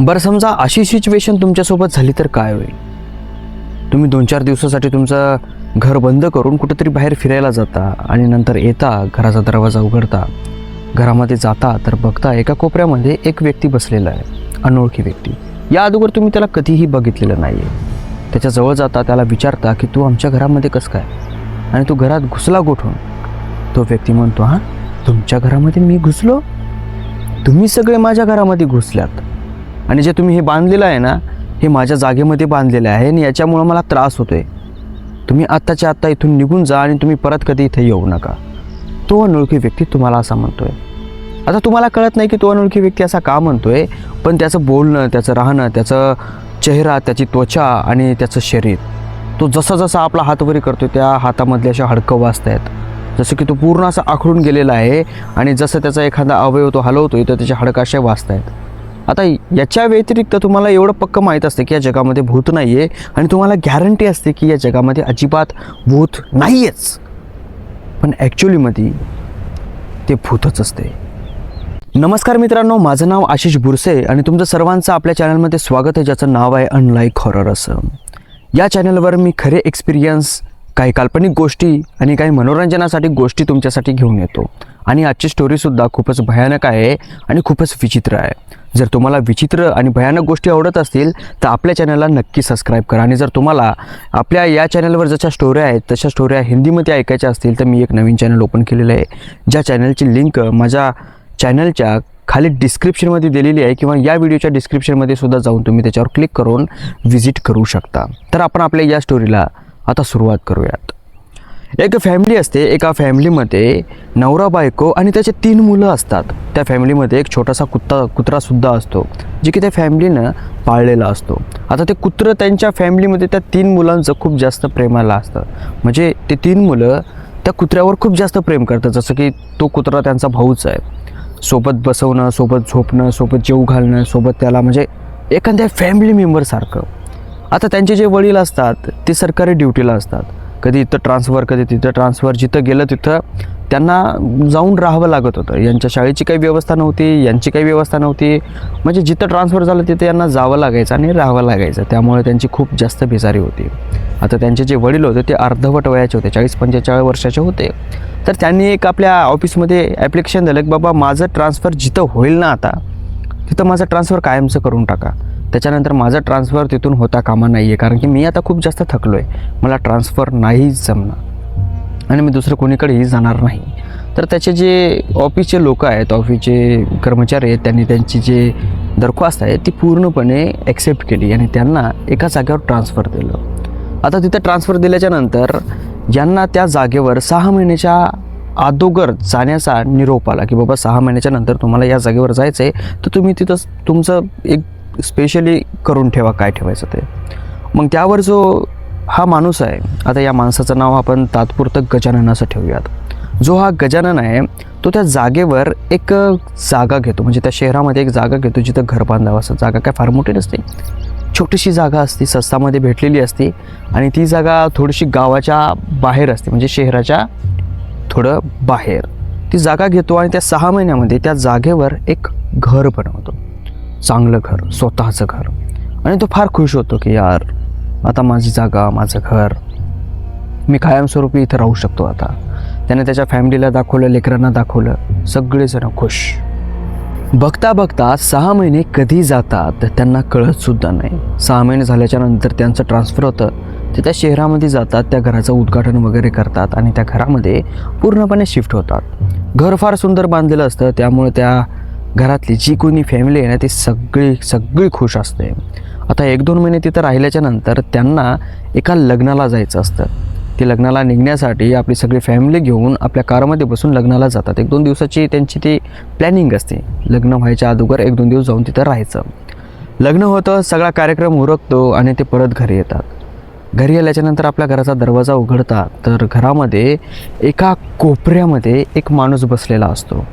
बरं समजा अशी सिच्युएशन तुमच्यासोबत झाली तर काय होईल? तुम्ही दोन चार दिवसासाठी तुमचं घर बंद करून कुठेतरी बाहेर फिरायला जाता आणि नंतर येता घराचा दरवाजा उघडता घरामध्ये जाता तर बघता एका कोपऱ्यामध्ये एक व्यक्ती बसलेला आहे अनोळखी व्यक्ती. या अगोदर तुम्ही त्याला कधीही बघितलेलं नाही आहे त्याच्याजवळ जाता त्याला विचारता की तू आमच्या घरामध्ये कसं काय? आणि तू घरात घुसला गोठून. तो व्यक्ती म्हणतो हां तुमच्या घरामध्ये मी घुसलो? तुम्ही सगळे माझ्या घरामध्ये घुसल्यात. आणि जे तुम्ही हे बांधलेलं आहे ना हे माझ्या जागेमध्ये बांधलेलं आहे आणि याच्यामुळं मला त्रास होतो आहे तुम्ही आत्ताच्या आत्ता इथून निघून जा आणि तुम्ही परत कधी इथे येऊ नका. तो अनोळखी व्यक्ती तुम्हाला असा म्हणतो आहे आता तुम्हाला कळत नाही की तो अनोळखी व्यक्ती असा का म्हणतो आहे पण त्याचं बोलणं त्याचं राहणं त्याचं चेहरा त्याची त्वचा आणि त्याचं शरीर तो जसा जसा आपला हातवरी करतो त्या हातामधले अशा हडकं वाचत आहेत जसं की तो पूर्ण असा आखडून गेलेला आहे आणि जसं त्याचा एखादा अवयव तो हलवतो आहे तर त्याच्या हडकाशा वाचत आहेत आता याच्या व्यतिरिक्त तुम्हाला एवढं पक्क माहीत असतं की या जगामध्ये भूत नाही आहे आणि तुम्हाला गॅरंटी असते की या जगामध्ये अजिबात भूत नाही आहेच पण ॲक्च्युलीमध्ये ते भूतच असते. नमस्कार मित्रांनो माझं नाव आशिष बुरसे आणि तुमचं सर्वांचं आपल्या चॅनलमध्ये स्वागत आहे ज्याचं नाव आहे अनलाईक हॉरर असं. या चॅनलवर मी खरे एक्सपिरियन्स काही काल्पनिक गोष्टी आणि काही मनोरंजनासाठी गोष्टी तुमच्यासाठी घेऊन येतो. आणि आजची स्टोरीसुद्धा खूपच भयानक आहे आणि खूपच विचित्र आहे. जर तुम्हाला विचित्र आणि भयानक गोष्टी आवडत असतील तर आपल्या चॅनलला नक्की सबस्क्राईब करा. आणि जर तुम्हाला आपल्या या चॅनलवर जशा स्टोऱ्या आहेत तशा स्टोऱ्या हिंदीमध्ये ऐकायच्या असतील तर मी एक नवीन चॅनल ओपन केलेलं आहे. ज्या चॅनलची लिंक माझ्या चॅनलच्या खाली डिस्क्रिप्शनमध्ये दिलेली आहे किंवा या व्हिडिओच्या डिस्क्रिप्शनमध्ये सुद्धा जाऊन तुम्ही त्याच्यावर क्लिक करून व्हिजिट करू शकता. तर आपण आपल्या या स्टोरीला आता सुरुवात करूयात. एक फॅमिली असते एका फॅमिलीमध्ये नवरा बायको आणि त्याचे तीन मुलं असतात. त्या फॅमिलीमध्ये एक छोटासा कुत्ता कुत्रासुद्धा असतो जे की त्या फॅमिलीनं पाळलेला असतो. आता ते कुत्रं त्यांच्या फॅमिलीमध्ये त्या तीन मुलांचं खूप जास्त प्रेमाला असतं. म्हणजे ते तीन मुलं त्या कुत्र्यावर खूप जास्त प्रेम करतात जसं की तो कुत्रा त्यांचा भाऊच आहे. सोबत बसवणं सोबत झोपणं सोबत जेव घालणं सोबत त्याला म्हणजे एखाद्या फॅमिली मेंबरसारखं आता त्यांचे जे वडील असतात ते सरकारी ड्युटीला असतात. कधी इथं ट्रान्सफर कधी तिथं ट्रान्सफर जिथं गेलं तिथं त्यांना जाऊन राहावं लागत होतं. यांच्या शाळेची काही व्यवस्था नव्हती यांची काही व्यवस्था नव्हती. म्हणजे जिथं ट्रान्सफर झालं तिथं यांना जावं लागायचं आणि राहावं लागायचं. त्यामुळे त्यांची खूप जास्त बेजारी होती. आता त्यांचे जे वडील होते ते अर्धवट वयाचे होते चाळीस पंचेचाळीस वर्षाचे होते. तर त्यांनी एक आपल्या ऑफिसमध्ये ॲप्लिकेशन दिलं की बाबा माझं ट्रान्सफर जिथं होईल ना आता तिथं माझं ट्रान्सफर कायमचं करून टाका. त्याच्यानंतर माझं ट्रान्सफर तिथून होता कामा नाही आहे कारण की मी आता खूप जास्त थकलो आहे मला ट्रान्सफर नाही जमणार. आणि मी दुसरं कोणीकडेही जाणार नाही. तर त्याचे जे ऑफिसचे लोक आहेत ऑफिसचे कर्मचारी आहेत त्यांनी त्यांची जे दरख्वास्त आहे ती पूर्णपणे ॲक्सेप्ट केली आणि त्यांना एका जागेवर ट्रान्सफर दिलं. आता तिथं ट्रान्सफर दिल्याच्या नंतर ज्यांना त्या जागेवर सहा महिन्याच्या अदोगर जाण्याचा निरोप आला की बाबा सहा महिन्याच्या नंतर तुम्हाला या जागेवर जायचं आहे तर तुम्ही तिथं तुमचं एक स्पेशली करून ठेवा काय ठेवायचं ते. मग त्यावर जो हा माणूस आहे आता या माणसाचं नाव आपण तात्पुरतं गजानन असं ठेवूयात. जो हा गजानन आहे तो त्या जागेवर एक जागा घेतो. म्हणजे त्या शहरामध्ये एक जागा घेतो जिथं घर बांधावं असं. जागा काय फार मोठी नसते. छोटीशी जागा असते सस्तामध्ये भेटलेली असते आणि ती जागा थोडीशी गावाच्या बाहेर असते. म्हणजे शहराच्या थोडं बाहेर. ती जागा घेतो आणि त्या सहा महिन्यामध्ये त्या जागेवर एक घर बनवतो. चांगलं घर स्वतःचं घर. आणि तो फार खुश होतो की यार आता माझी जागा माझं घर मी कायमस्वरूपी इथं राहू शकतो आता. त्याने त्याच्या फॅमिलीला दाखवलं लेकरांना दाखवलं सगळेजण खुश. बघता बघता सहा महिने कधी जातात त्यांना कळतसुद्धा नाही. सहा महिने झाल्याच्यानंतर त्यांचं ट्रान्सफर होतं. ते त्या शहरामध्ये जातात त्या घराचं उद्घाटन वगैरे करतात आणि त्या घरामध्ये पूर्णपणे शिफ्ट होतात. घर फार सुंदर बांधलेलं असतं त्यामुळे त्या घरातली जी कोणी फॅमिली आहे ना ती सगळी सगळी खुश असते. आता एक दोन महिने तिथं राहिल्याच्या नंतर त्यांना एका लग्नाला जायचं असतं. ती लग्नाला निघण्यासाठी आपली सगळी फॅमिली घेऊन आपल्या कारमध्ये बसून लग्नाला जातात. एक दोन दिवसाची त्यांची ती प्लॅनिंग असते. लग्न व्हायच्या अगोदर एक दोन दिवस जाऊन तिथं राहायचं. लग्न होतं सगळा कार्यक्रम उरकतो आणि ते परत घरी येतात. घरी आल्याच्यानंतर आपल्या घराचा दरवाजा उघडतात. तर घरामध्ये एका कोपऱ्यामध्ये एक माणूस बसलेला असतो.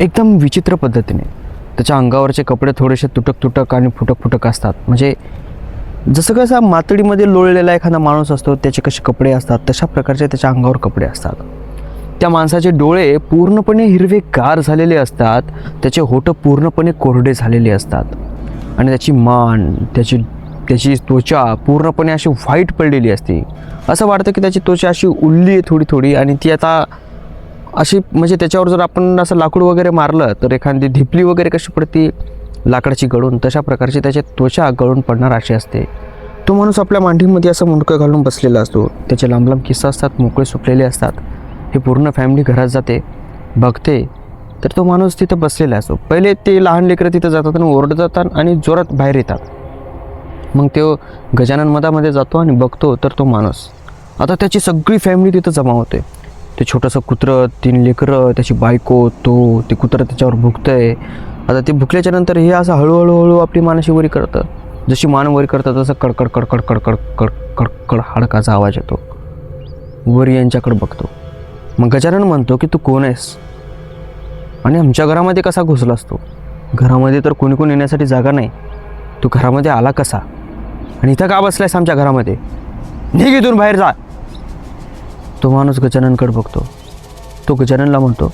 एकदम विचित्र पद्धतीने. त्याच्या अंगावरचे कपडे थोडेसे तुटक तुटक आणि फुटक फुटक असतात. म्हणजे जसं कसं मातडीमध्ये लोळलेला एखादा माणूस असतो त्याचे कसे कपडे असतात तशा प्रकारचे त्याच्या अंगावर कपडे असतात. त्या माणसाचे डोळे पूर्णपणे हिरवे गार झालेले असतात त्याचे होठं पूर्णपणे कोरडे झालेले असतात. आणि त्याची मान त्याची त्याची त्वचा पूर्णपणे अशी व्हाईट पडलेली असते. असं वाटतं की त्याची त्वचा अशी उरली आहे थोडी थोडी आणि ती आता अशी म्हणजे त्याच्यावर जर आपण असं लाकूड वगैरे मारलं तर एखादी धिपली वगैरे कशी पडते लाकडाची गळून तशा प्रकारची त्याची त्वचा गळून पडणार अशी असते. तो माणूस आपल्या मांडीमध्ये असं मुंडकं घालून बसलेला असतो. त्याचे लांब लांब किस्सा असतात मोकळे सुटलेले असतात. हे पूर्ण फॅमिली घरात जाते बघते. तर तो माणूस तिथं बसलेला असतो. पहिले ते लहान लेकरं तिथं जातात आणि ओरडत जातात आणि जोरात बाहेर येतात. मग तो गजानन मधामध्ये जातो आणि बघतो तर तो माणूस. आता त्याची सगळी फॅमिली तिथं जमा होते. ते छोटंसं कुत्रं तीन लेकरं त्याची बायको तो ते कुत्रं त्याच्यावर भुकतंय. आता ते भुकल्याच्या नंतर हे असं हळूहळू हळू आपली मानशी वरी करतं जशी मान वरी करतं तसं कडकड कडकड कडकड कड कडकड हाडकाचा आवाज येतो. वर यांच्याकडे बघतो. मग गजानन म्हणतो की तू कोण आहेस? आणि आमच्या घरामध्ये कसा घुसला असतो? घरामध्ये तर कोणी कोणी येण्यासाठी जागा नाही. तू घरामध्ये आला कसा? आणि इथं का बसलायस आमच्या घरामध्ये? निघ इथून बाहेर जा. तो माणूस गजाननकडे बघतो. तो गजाननला म्हणतो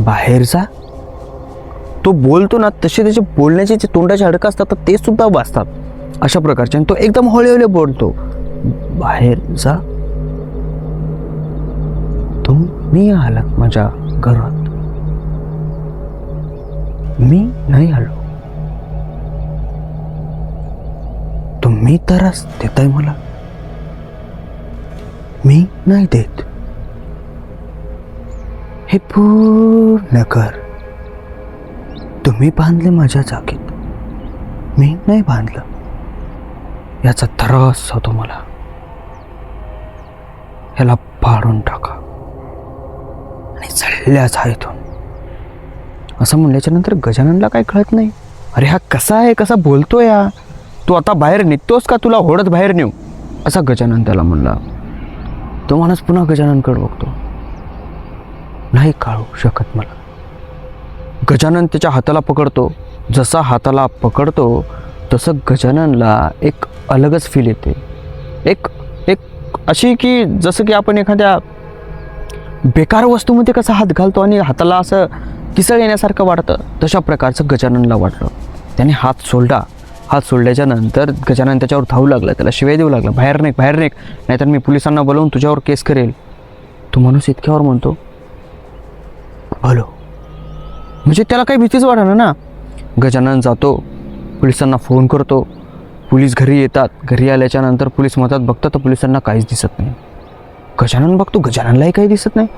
बाहेरचा तो बोलतो ना तसे त्याचे बोलण्याचे जे तोंडाचे हडकं असतात तर ते सुद्धा वाचतात. अशा प्रकारचे. आणि तो एकदम हळूहळू बोलतो बाहेरचा तुम्ही आलात माझ्या घरात. मी नाही आलो. तुम्ही त्रास देताय मला. मी नाही देत. हे पूर्ण घर तुम्ही बांधले माझ्या जागेत. मी नाही बांधलं. याचा त्रास होतो मला. ह्याला पाडून टाका. आणि चढल्याच आहे इथून असं म्हणल्याच्या नंतर गजाननला काही कळत नाही. अरे हा कसा आहे? कसा बोलतोय या तू आता बाहेर निघतोस का? तुला होडत बाहेर नेऊ. असा गजानन त्याला म्हणला. तो माणूस पुन्हा गजाननकडे बघतो. नाही काढू शकत मला. गजानन त्याच्या हाताला पकडतो. जसा हाताला पकडतो तसं गजाननला एक अलगच फील येते. एक एक अशी की जसं की आपण एखाद्या बेकार वस्तूमध्ये कसा हात घालतो आणि हाताला असं किसळ येण्यासारखं वाटतं तशा प्रकारचं गजाननला वाटलं. त्याने हात सोडला. हात सोडल्याच्या नंतर गजानन त्याच्यावर धावू लागला त्याला शिवाय देऊ लागला. बाहेर नाही बाहेर नाही नाहीतर मी पोलिसांना बोलवून तुझ्यावर केस करेल. तो माणूस इतक्यावर म्हणतो. हॅलो. म्हणजे त्याला काही भीतीच वाटणार ना? गजानन जातो पोलिसांना फोन करतो. पोलीस घरी येतात. घरी आल्याच्यानंतर पोलीस मतात बघतात तर पोलिसांना काहीच दिसत नाही. गजानन बघतो गजाननलाही काही दिसत नाही.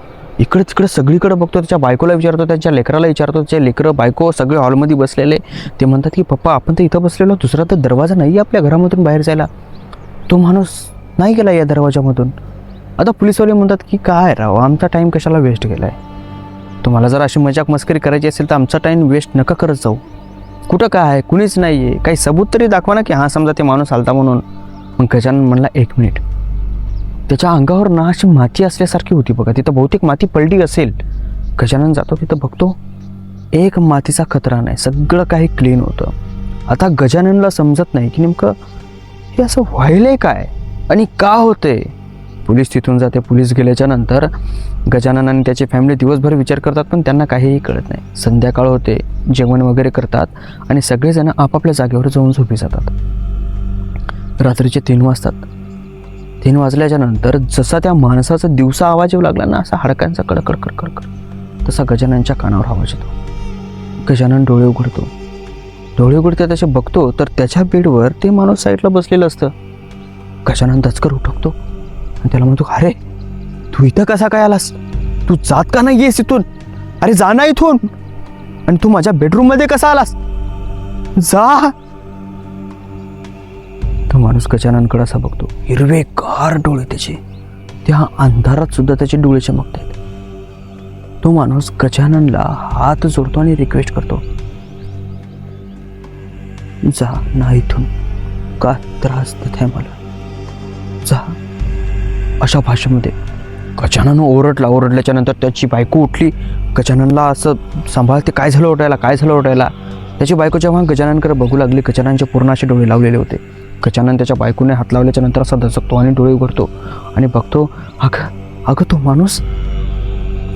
इकडे तिकडे सगळीकडे बघतो त्याच्या बायकोला विचारतो त्याच्या लेकराला विचारतो त्याचे लेकरं बायको सगळे हॉलमध्ये बसलेले. ते म्हणतात की पप्पा आपण तर इथं बसलेलो दुसरा तर दरवाजा नाही आहे आपल्या घरामधून बाहेर जायला. तो माणूस नाही गेला या दरवाजामधून. आता पोलिसवाले म्हणतात की काय राव आमचा टाईम कशाला वेस्ट केला आहे तुम्हाला जर अशी मजाक मस्करी करायची असेल तर आमचा टाईम वेस्ट नका करत जाऊ. कुठं काय? आहे कुणीच नाही आहे काही सबूत तरी दाखवा ना की हां समजा ते माणूस आलता म्हणून. मग गजानन म्हणला एक मिनिट. त्याच्या अंगावर ना अशी माती असल्यासारखी होती बघा. तिथं बहुतेक माती पडली असेल. गजानन जातो तिथं बघतो एक मातीचा खतरा नाही. सगळं काही क्लीन होतं. आता गजाननला समजत नाही की नेमकं हे असं व्हायलंय काय आणि का होते पोलीस तिथून जाते. पोलीस गेल्याच्यानंतर गजानन आणि त्याची फॅमिली दिवसभर विचार करतात पण त्यांना काहीही कळत नाही. संध्याकाळ होते जेवण वगैरे करतात आणि सगळेजण आपापल्या जागेवर जाऊन झोपी जातात. रात्रीचे तीन वाजतात. तीन वाजल्याच्या नंतर जसा त्या माणसाचा दिवसा आवाज येऊ लागला ना असा हाडकांचा कडकड कडकड तसा गजाननच्या कानावर आवाज येतो. गजानन डोळे उघडतो. डोळे उघडते तसे बघतो तर त्याच्या बेडवर ते माणूस साईडला बसलेलं असतं. गजानन दचकर उठकतो आणि त्याला म्हणतो अरे तू इथं कसा काय आलास? तू जात का नाही येस इथून? अरे जा ना इथून. आणि तू माझ्या बेडरूममध्ये कसा आलास? जा. तो माणूस गजाननकडे असा बघतो. हिरवे गार डोळे त्याचे. त्या अंधारात सुद्धा त्याचे डोळे चमकतात तो माणूस गजाननला हात जोडतो आणि रिक्वेस्ट करतो. जा ना इथून. का त्रास देत आहे मला? जा. अशा भाषेमध्ये गजानन ओरडला. ओरडल्याच्या नंतर त्याची बायको उठली. गजाननला असं सांभाळते. काय झालं ओरडायला? काय झालं ओरडायला? त्याची बायको जेव्हा गजाननकडे बघू लागली गजाननचे पूर्ण असे डोळे लावलेले होते. गजानन त्याच्या बायकोने हात लावल्याच्या नंतर असा दचकतो आणि डोळे उघडतो आणि बघतो अगं अगं तो माणूस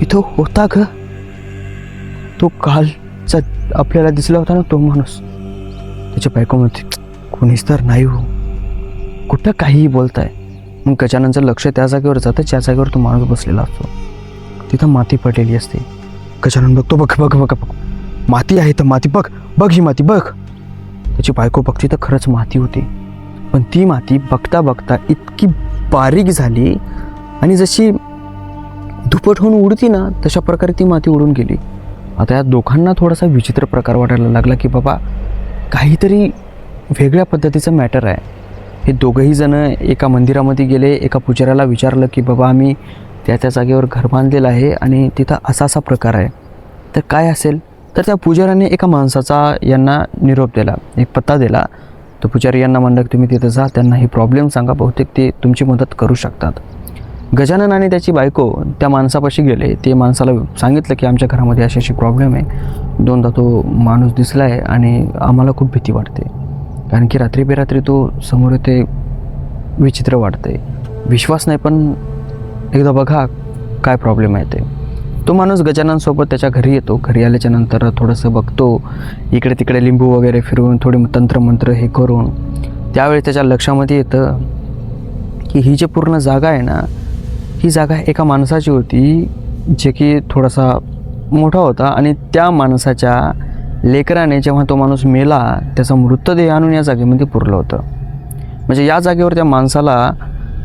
इथं होता ग. तो कालचा आपल्याला दिसला होता ना तो माणूस. त्याच्या बायको म्हणते कोणीच तर नाही हो. कुठं काहीही बोलताय. मग गजाननचं लक्ष त्या जागेवर जातं ज्या जागेवर तो माणूस बसलेला असतो. तिथं माती पडलेली असते. गजानन बघतो बघ बघ बघ बघ. माती आहे तर माती बघ. बघ ही माती बघ. त्याची बायको बघते तर खरंच माती होती. पण ती माती बघता बघता इतकी बारीक झाली आणि जशी धुपट होऊन उडती ना तशा प्रकारे ती माती उडून गेली. आता या दोघांना थोडासा विचित्र प्रकार वाटायला लागला की बाबा काहीतरी वेगळ्या पद्धतीचं मॅटर आहे. हे दोघंही जण एका मंदिरामध्ये गेले एका पुजाऱ्याला विचारलं की बाबा आम्ही त्या त्या जागेवर घर बांधलेलं आहे आणि तिथं असा असा प्रकार आहे. तर काय असेल? तर त्या पुजाऱ्याने एका माणसाचा यांना निरोप दिला एक पत्ता दिला. तो पुजारी यांना म्हणलं की तुम्ही तिथे जा त्यांना हे प्रॉब्लेम सांगा बहुतेक ते तुमची मदत करू शकतात. गजानन आणि त्याची बायको त्या माणसापाशी गेले. ते माणसाला सांगितलं की आमच्या घरामध्ये अशी अशी प्रॉब्लेम आहे. दोनदा तो माणूस दिसला आहे आणि आम्हाला खूप भीती वाटते. कारण की रात्री बेरात्री तो समोर ते विचित्र वाटते. विश्वास नाही पण एकदा बघा काय प्रॉब्लेम आहे ते. तो माणूस गजाननसोबत त्याच्या घरी येतो. घरी आल्याच्यानंतर थोडंसं बघतो. इकडे तिकडे लिंबू वगैरे फिरवून थोडे तंत्रमंत्र हे करून. त्यावेळी त्याच्या लक्षामध्ये येतं की ही जी पूर्ण जागा आहे ना ही जागा एका माणसाची होती जे की थोडासा मोठा होता आणि त्या माणसाच्या लेकराने जेव्हा तो माणूस मेला त्याचा मृतदेह आणून या जागेमध्ये पुरलं होतं. म्हणजे या जागेवर त्या माणसाला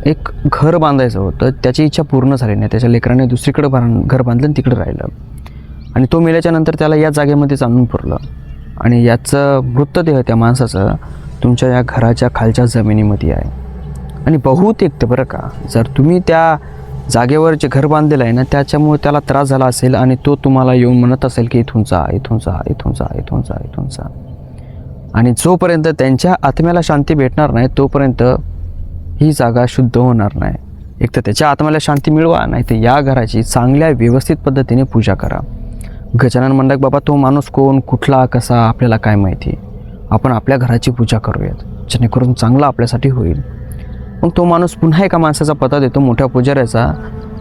एक घर बांधायचं होतं त्याची इच्छा पूर्ण झाली नाही. त्याच्या लेकराने दुसरीकडे बांध घर बांधलं आणि तिकडे राहिलं. आणि तो मेल्याच्यानंतर त्याला या जागेमध्येच आणून पुरलं. आणि याचं मृतदेह त्या माणसाचं तुमच्या या घराच्या खालच्या जमिनीमध्ये आहे. आणि बहुतेक तर बरं का जर तुम्ही त्या जागेवर जे घर बांधलेलं आहे ना त्याच्यामुळे त्याला त्रास झाला असेल आणि तो तुम्हाला येऊन म्हणत असेल की इथून जा इथून जा इथून जा इथून जा इथून जा. आणि जोपर्यंत त्यांच्या आत्म्याला शांती भेटणार नाही तोपर्यंत ही जागा शुद्ध होणार नाही. एक तर त्याच्या आत्म्याला शांती मिळवा नाही तर या घराची चांगल्या व्यवस्थित पद्धतीने पूजा करा. गजानन मंडक बाबा तो माणूस कोण कुठला कसा आपल्याला काय माहिती? आपण आपल्या घराची पूजा करूयात जेणेकरून चांगला आपल्यासाठी होईल. मग तो माणूस पुन्हा एका माणसाचा पता देतो मोठ्या पुजाऱ्याचा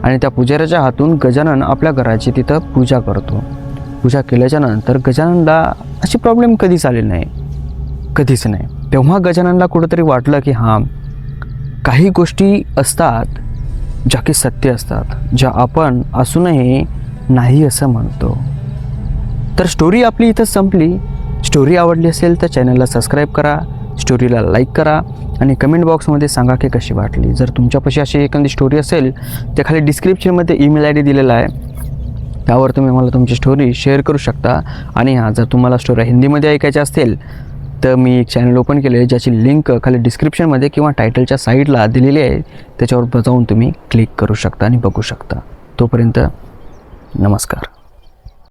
आणि त्या पुजाऱ्याच्या हातून गजानन आपल्या घराची तिथं पूजा करतो. पूजा केल्याच्यानंतर गजाननला अशी प्रॉब्लेम कधीच आली नाही. कधीच नाही. तेव्हा गजाननला कुठंतरी वाटलं की हां काही गोष्टी असतात ज्या की सत्य असतात ज्या आपण असूनही नाही असं म्हणतो. तर स्टोरी आपली इथं संपली. स्टोरी आवडली असेल तर चॅनलला सबस्क्राईब करा. स्टोरीला लाईक करा. आणि कमेंट बॉक्समध्ये सांगा की कशी वाटली. जर तुमच्यापाशी अशी एखादी स्टोरी असेल तर खाली डिस्क्रिप्शनमध्ये ईमेल आय डी दिलेला आहे. त्यावर तुम्ही मला तुमची स्टोरी शेअर करू शकता. आणि हां जर तुम्हाला स्टोरी हिंदीमध्ये ऐकायच्या असतील तर मी एक चॅनल ओपन केले आहे ज्याची लिंक खाली डिस्क्रिप्शनमध्ये किंवा टायटलच्या साईडला दिलेली आहे. त्याच्यावर जाऊन तुम्ही क्लिक करू शकता आणि बघू शकता. तोपर्यंत नमस्कार.